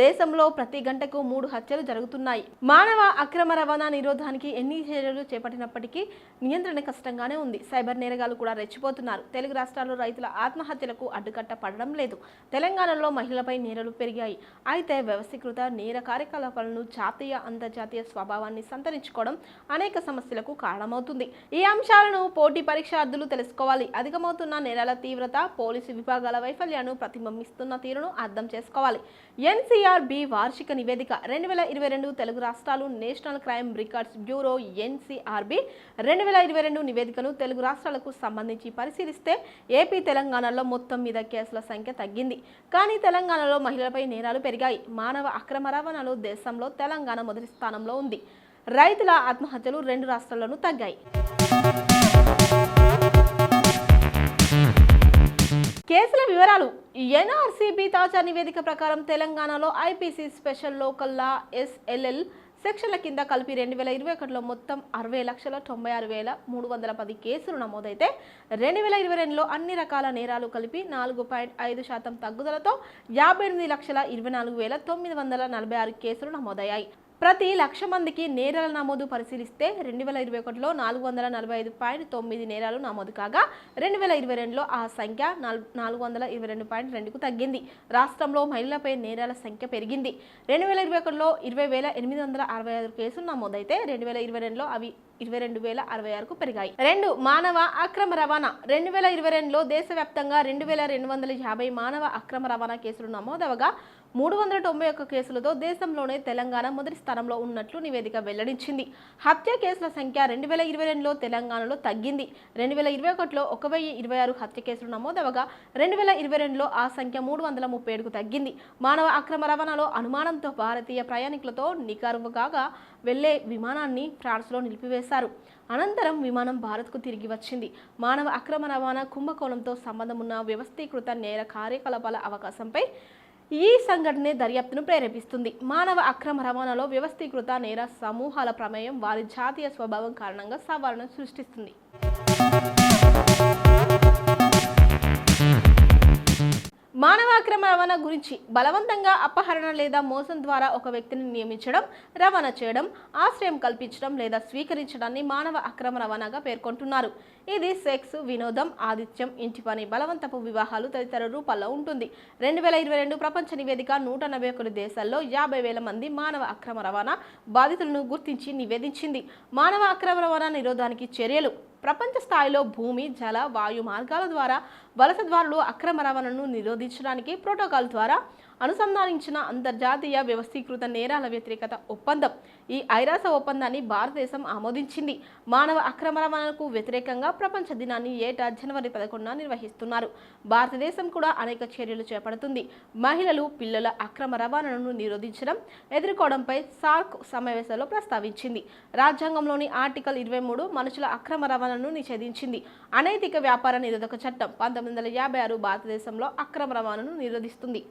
దేశంలో ప్రతి గంటకు మూడు హత్యలు జరుగుతున్నాయి. మానవ అక్రమ రవాణా నిరోధానికి ఎన్ని చర్యలు చేపట్టినప్పటికీ నియంత్రణ కష్టంగానే ఉంది. సైబర్ నేరగాలు కూడా రెచ్చిపోతున్నారు. తెలుగు రాష్ట్రాల్లో రైతుల ఆత్మహత్యలకు అడ్డుకట్ట పడడం లేదు. తెలంగాణలో మహిళలపై నేరలు పెరిగాయి. అయితే వ్యవస్థీకృత నేర కార్యకలాపాలను జాతీయ అంతర్జాతీయ స్వభావాన్ని సంతరించుకోవడం అనేక సమస్యలకు కారణమవుతుంది. ఈ అంశాలను పోటీ పరీక్షార్థులు తెలుసుకోవాలి. అధికమవుతున్న నేరాల తీవ్రత పోలీసు విభాగాల వైఫల్యాన్ని ప్రతిబింబిస్తున్న తీరును అర్థం చేసుకోవాలి. ఎన్సీఆర్ సిఆర్బి వార్షిక నివేదిక రెండు వేల ఇరవై రెండు తెలుగు రాష్ట్రాలు national crime records bureau NCRB రెండు వేల ఇరవై రెండు నివేదికను తెలుగు రాష్ట్రాలకు సంబంధించి పరిశీలిస్తే ఏపీ తెలంగాణలో మొత్తం మీద కేసుల సంఖ్య తగ్గింది. కానీ తెలంగాణలో మహిళలపై నేరాలు పెరిగాయి. మానవ అక్రమ రవాణాలో దేశంలో తెలంగాణ మొదటి స్థానంలో ఉంది. రైతుల ఆత్మహత్యలు రెండు రాష్ట్రాల్లోనూ తగ్గాయి. కేసుల వివరాలు. ఎన్ఆర్సీబీ తాజా నివేదిక ప్రకారం తెలంగాణలో IPC special local law SLL సెక్షన్ల కింద కలిపి రెండు వేల ఇరవై ఒకటిలో మొత్తం అరవై లక్షల తొంభై ఆరు వేల మూడు వందల పది కేసులు నమోదైతే రెండు వేల ఇరవై రెండులో అన్ని రకాల నేరాలు కలిపి నాలుగు పాయింట్ ఐదు శాతం తగ్గుదలతో యాభై ఎనిమిది లక్షల ఇరవై నాలుగు వేల తొమ్మిది వందల నలభై ఆరు కేసులు నమోదయ్యాయి. ప్రతి లక్ష మందికి నేరాల నమోదు పరిశీలిస్తే రెండు వేల ఇరవై ఒకటిలో నాలుగు వందల నలభై ఐదు పాయింట్ తొమ్మిది నేరాలు నమోదు కాగా రెండు వేల ఇరవై రెండులో ఆ సంఖ్య నాలుగు వందల ఇరవై రెండు పాయింట్ రెండుకు తగ్గింది. రాష్ట్రంలో మహిళలపై నేరాల సంఖ్య పెరిగింది. రెండు వేల ఇరవై ఒకటిలో ఇరవై వేల ఎనిమిది వందల అరవై ఐదు కేసులు నమోదైతే రెండు వేల ఇరవై రెండులో అవి ఇరవై రెండు వేల అరవై ఆరుకు పెరిగాయి. రెండు మానవ అక్రమ రవాణా. రెండు వేల ఇరవై రెండులో దేశవ్యాప్తంగా రెండు వేల రెండు వందల యాభై మానవ అక్రమ రవాణా కేసులు నమోదవగా మూడు వందల తొంభై ఒక్క కేసులతో దేశంలోనే తెలంగాణ మొదటి స్థానంలో ఉన్నట్లు నివేదిక వెల్లడించింది. హత్య కేసుల సంఖ్య రెండు వేల ఇరవై రెండులో తెలంగాణలో తగ్గింది. రెండు వేల ఇరవై ఒకటిలో ఒక వెయ్యి ఇరవై ఆరు హత్య కేసులు నమోదవగా రెండు వేల ఇరవై రెండులో ఆ సంఖ్య మూడు వందల ముప్పై ఏడుకు తగ్గింది. మానవ అక్రమ రవాణాలో అనుమానంతో భారతీయ ప్రయాణికులతో నికారుగా వెళ్ళే విమానాన్ని ఫ్రాన్స్లో నిలిపివేశారు. అనంతరం విమానం భారత్కు తిరిగి వచ్చింది. మానవ అక్రమ రవాణా కుంభకోణంతో సంబంధం ఉన్న వ్యవస్థీకృత నేర కార్యకలాపాల అవకాశంపై ఈ సంఘటనే దర్యాప్తును ప్రేరేపిస్తుంది. మానవ అక్రమ రవాణాలో వ్యవస్థీకృత నేర సమూహాల ప్రమేయం వారి జాతీయ స్వభావం కారణంగా సవాళ్ళను సృష్టిస్తుంది. మానవ అక్రమ రవాణా గురించి బలవంతంగా అపహరణ లేదా మోసం ద్వారా ఒక వ్యక్తిని నియమించడం రవాణా చేయడం ఆశ్రయం కల్పించడం లేదా స్వీకరించడాన్ని మానవ అక్రమ రవాణాగా పేర్కొంటున్నారు. ఇది సెక్స్ వినోదం ఆతిథ్యం ఇంటి పని బలవంతపు వివాహాలు తదితర రూపాల్లో ఉంటుంది. రెండు వేల ఇరవై రెండు ప్రపంచ నివేదిక నూట నలభై ఒకటి దేశాల్లో యాభై వేల మంది మానవ అక్రమ రవాణా బాధితులను గుర్తించి నివేదించింది. మానవ అక్రమ రవాణా నిరోధానికి చర్యలు. ప్రపంచ స్థాయిలో భూమి జల వాయు మార్గాల ద్వారా వలసదారులు అక్రమ రవాణాను నిరోధించడానికి ప్రోటోకాల్ ద్వారా అనుసంధానించిన అంతర్జాతీయ వ్యవస్థీకృత నేరాల వ్యతిరేకత ఒప్పందం. ఈ ఐరాస ఒప్పందాన్ని భారతదేశం ఆమోదించింది. మానవ అక్రమ రవాణాకు వ్యతిరేకంగా ప్రపంచ దినాన్ని ఏటా జనవరి పదకొండున నిర్వహిస్తున్నారు. భారతదేశం కూడా అనేక చర్యలు చేపడుతుంది. మహిళలు పిల్లల అక్రమ రవాణాను నిరోధించడం ఎదుర్కోవడంపై సార్క్ సమావేశంలో ప్రస్తావించింది. రాజ్యాంగంలోని ఆర్టికల్ ఇరవై మూడు మనుషుల అక్రమ రవాణాను నిషేధించింది. అనైతిక వ్యాపార నిరోధక చట్టం పంతొమ్మిది వందల యాభై ఆరు భారతదేశంలో అక్రమ రవాణాను నిరోధిస్తుంది.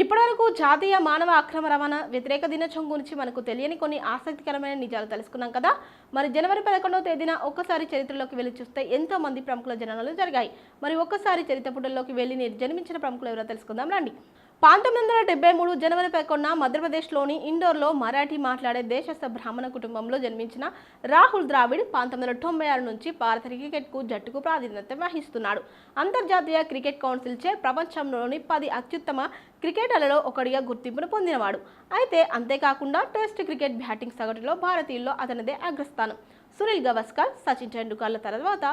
ఇప్పటివరకు జాతీయ మానవ అక్రమ రవాణా వ్యతిరేక దినోత్సవం గురించి మనకు తెలియని కొన్ని ఆసక్తికరమైన నిజాలు తెలుసుకున్నాం కదా. మరి జనవరి పదకొండవ తేదీన ఒక్కసారి చరిత్రలోకి వెళ్ళి చూస్తే ఎంతో మంది ప్రముఖుల జననాలు జరిగాయి. మరి ఒక్కసారి చరిత్ర పుటల్లోకి వెళ్ళి నేను జన్మించిన ప్రముఖులు ఎవరో తెలుసుకుందాం రండి. పంతొమ్మిది వందల డెబ్బై మూడు జనవరి పదకొండున మధ్యప్రదేశ్లోని ఇండోర్లో మరాఠీ మాట్లాడే దేశస్థ బ్రాహ్మణ కుటుంబంలో జన్మించిన రాహుల్ ద్రావిడ్ పంతొమ్మిది వందల తొంభై ఆరు నుంచి భారత క్రికెట్కు జట్టుకు ప్రాధాన్యత వహిస్తున్నాడు. అంతర్జాతీయ క్రికెట్ కౌన్సిల్చే ప్రపంచంలోని పది అత్యుత్తమ క్రికెటర్లలో ఒకడిగా గుర్తింపును పొందినవాడు. అయితే అంతేకాకుండా టెస్ట్ క్రికెట్ బ్యాటింగ్ సగటులో భారతీయుల్లో అతనిదే అగ్రస్థానం. సునీల్ గవస్కర్ సచిన్ టెండూల్కర్ల తర్వాత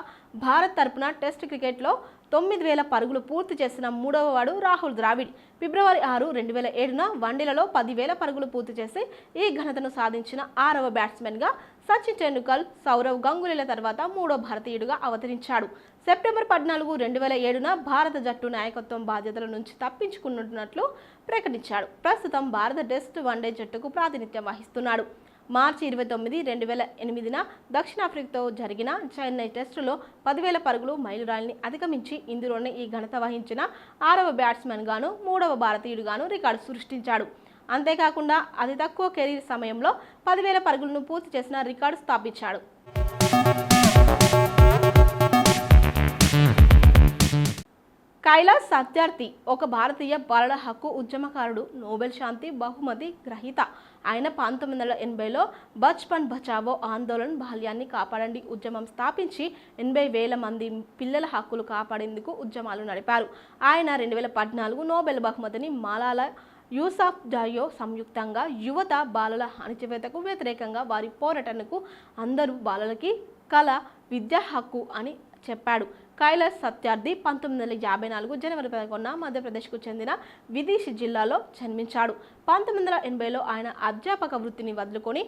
భారత్ తరపున టెస్ట్ క్రికెట్లో తొమ్మిది వేల పరుగులు పూర్తి చేసిన మూడవ వాడు రాహుల్ ద్రావిడ్. ఫిబ్రవరి ఆరు రెండు వేల ఏడున వన్డేలలో పదివేల పరుగులు పూర్తి చేసి ఈ ఘనతను సాధించిన ఆరవ బ్యాట్స్మెన్గా సచిన్ టెండూల్కర్ సౌరవ్ గంగూలీల తర్వాత మూడో భారతీయుడిగా అవతరించాడు. సెప్టెంబర్ పద్నాలుగు రెండు వేల ఏడున భారత జట్టు నాయకత్వం బాధ్యతల నుంచి తప్పించుకున్నట్లు ప్రకటించాడు. ప్రస్తుతం భారత టెస్ట్ వన్డే జట్టుకు ప్రాతినిధ్యం వహిస్తున్నాడు. మార్చి ఇరవై తొమ్మిది రెండు వేల ఎనిమిదిన దక్షిణాఫ్రికాతో జరిగిన చెన్నై టెస్టులో పదివేల పరుగులు మైలురాయిని అధిగమించి ఇందులోనే ఈ ఘనత వహించిన ఆరవ బ్యాట్స్మెన్ గాను మూడవ భారతీయుడుగాను రికార్డు సృష్టించాడు. అంతేకాకుండా అతి తక్కువ కెరీర్ సమయంలో పదివేల పరుగులను పూర్తి చేసిన రికార్డు స్థాపించాడు. కైలాస్ సత్యార్థి ఒక భారతీయ బాలల హక్కు ఉద్యమకారుడు నోబెల్ శాంతి బహుమతి గ్రహీత ఆయన పంతొమ్మిది వందల ఎనభైలో బచ్పన్ బచావో ఆందోళన్ బాల్యాన్ని కాపాడండి ఉద్యమం స్థాపించి ఎనభై వేల మంది పిల్లల హక్కులు కాపాడేందుకు ఉద్యమాలు నడిపారు. ఆయన రెండు వేల పద్నాలుగు నోబెల్ బహుమతిని మాలాల యూసాఫ్ జాయో సంయుక్తంగా యువత బాలల అణచివేతకు వ్యతిరేకంగా వారి పోరాటనకు అందరూ బాలలకి కళ విద్యా హక్కు అని చెప్పాడు. కైలాస్ సత్యార్థి పంతొమ్మిది వందల యాభై నాలుగు జనవరి పదకొండున మధ్యప్రదేశ్కు చెందిన విదేశీ జిల్లాలో జన్మించాడు. పంతొమ్మిది వందల ఎనభైలో ఆయన అధ్యాపక వృత్తిని వదులుకొని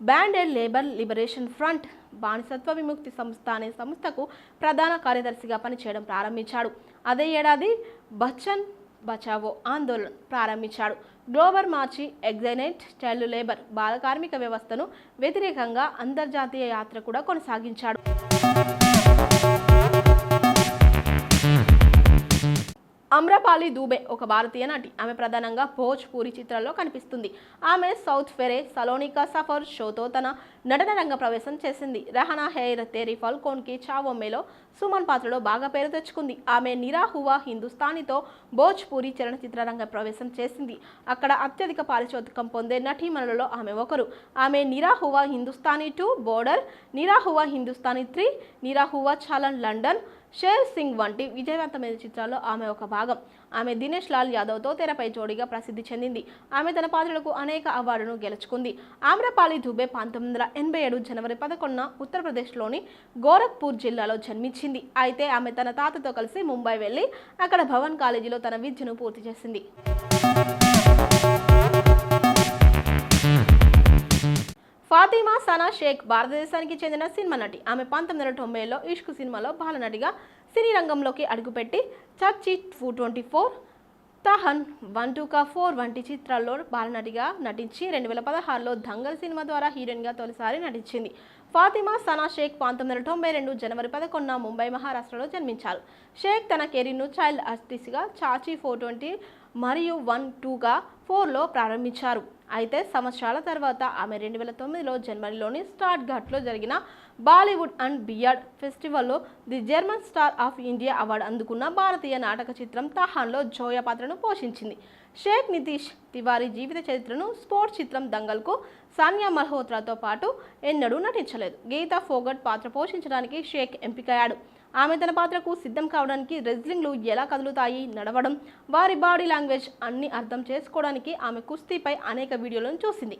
బ్యాండెడ్ లేబర్ లిబరేషన్ ఫ్రంట్ బానిసత్వ విముక్తి సంస్థ అనే సంస్థకు ప్రధాన కార్యదర్శిగా పనిచేయడం ప్రారంభించాడు. అదే ఏడాది బచ్చన్ బచావో ఆందోళన ప్రారంభించాడు. గ్లోబల్ మార్చి ఎగ్జైనెట్ చైల్డ్ లేబర్ బాల కార్మిక వ్యవస్థను వ్యతిరేకంగా అంతర్జాతీయ యాత్ర కూడా కొనసాగించాడు. అమ్రపాలి దూబే ఒక భారతీయ నటి. ఆమె ప్రధానంగా భోజ్పూరి చిత్రాల్లో కనిపిస్తుంది. ఆమె సౌత్ ఫెరే సలోనికా సఫర్ షోతో తన నటన రంగ ప్రవేశం చేసింది. రహనా హెయిర్ తేరి ఫల్కోన్కి చావొమ్మేలో సుమన్ పాత్రలో బాగా పేరు తెచ్చుకుంది. ఆమె నిరాహువా హిందుస్థానీతో భోజ్పూరి చలనచిత్ర రంగ ప్రవేశం చేసింది. అక్కడ అత్యధిక పారితోషికం పొందే నటీమణులలో ఆమె ఒకరు. ఆమె Nirahua Hindustani two border Nirahua Hindustani three Nirahua Chalal London Sher Singh వంటి విజయవంతమైన చిత్రాల్లో ఆమె ఒక భాగం. ఆమె దినేష్ లాల్ యాదవ్తో తెరపై జోడిగా ప్రసిద్ధి చెందింది. ఆమె తన పాత్రలకు అనేక అవార్డును గెలుచుకుంది. ఆమ్రపాలి దుబే పంతొమ్మిది వందల ఎనభై ఏడు జనవరి పదకొండున ఉత్తరప్రదేశ్లోని గోరఖ్పూర్ జిల్లాలో జన్మించింది. అయితే ఆమె తన తాతతో కలిసి ముంబై వెళ్ళి అక్కడ భవన్ కాలేజీలో తన విద్యను పూర్తి చేసింది. ఫాతిమా సనా షేక్ భారతదేశానికి చెందిన సినిమా నటి. ఆమె పంతొమ్మిది వందల తొంభైలో ఇష్క్ సినిమాలో బాలనటిగా సినీ రంగంలోకి అడుగుపెట్టి church two twenty four Tahaan one two కా ఫోర్ వంటి చిత్రాల్లో బాలనటిగా నటించి రెండు వేల పదహారులో దంగల్ సినిమా ద్వారా హీరోయిన్గా తొలిసారి నటించింది. ఫాతిమా సనా షేక్ పంతొమ్మిది వందల తొంభై రెండు జనవరి పదకొండున ముంబై మహారాష్ట్రలో జన్మించారు. షేక్ తన కెరీర్ను చైల్డ్ ఆర్టిస్ట్గా చాచి ఫోర్ ట్వంటీ మరియు వన్ టూగా ఫోర్లో ప్రారంభించారు. అయితే సంవత్సరాల తర్వాత ఆమె రెండు వేల తొమ్మిదిలో జనవరిలోని స్టార్ట్ ఘాట్లో జరిగిన Bollywood and beyond ఫెస్టివల్లో the German star of India award అందుకున్న భారతీయ నాటక చిత్రం తహాన్లో జోయా పాత్రను పోషించింది. షేక్ నితీష్ తివారీ జీవిత చరిత్రను స్పోర్ట్స్ చిత్రం దంగల్కు సానియా మల్హోత్రాతో పాటు ఎన్నడూ నటించలేదు. గీతా ఫోగట్ పాత్ర పోషించడానికి షేక్ ఎంపికయ్యాడు. ఆమె తన పాత్రకు సిద్ధం కావడానికి రెజ్లింగ్లు ఎలా కదులుతాయి నడవడం వారి బాడీ లాంగ్వేజ్ అన్ని అర్థం చేసుకోవడానికి ఆమె కుస్తీపై అనేక వీడియోలను చూసింది.